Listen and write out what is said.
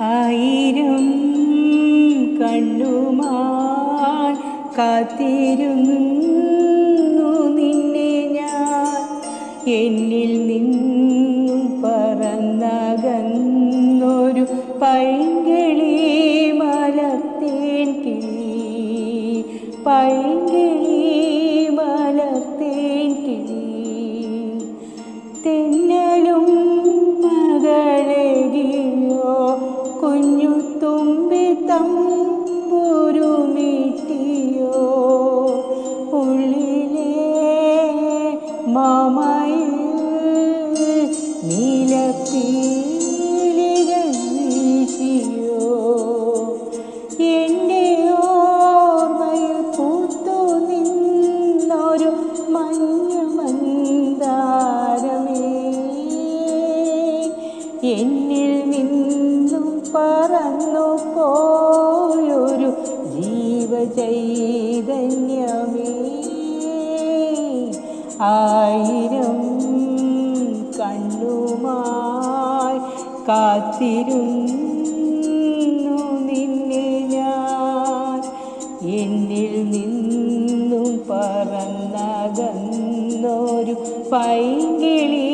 ആയിരം കണ്ണുമാൻ കാത്തിരുന്നു നിന്നെ ഞാൻ. എന്നിൽ നിന്നും പറന്നകന്നൊരു പൈങ്കിളി മലത്തേൻ കിളി. പൈങ്കിളി തുമ്പി തമ്പുരുമിട്ടിയോ ഉള്ളിലെ മാമയിൽ നീലപ്പീലികൾ എന്നിൽ നിന്നും പറന്നു പോയൊരു ജീവചൈതന്യമേ. ആയിരം കണ്ണുമായി കാത്തിരുന്നു നിന്നെ ഞാൻ. എന്നിൽ നിന്നും പറന്നകന്നൊരു പൈങ്കിളി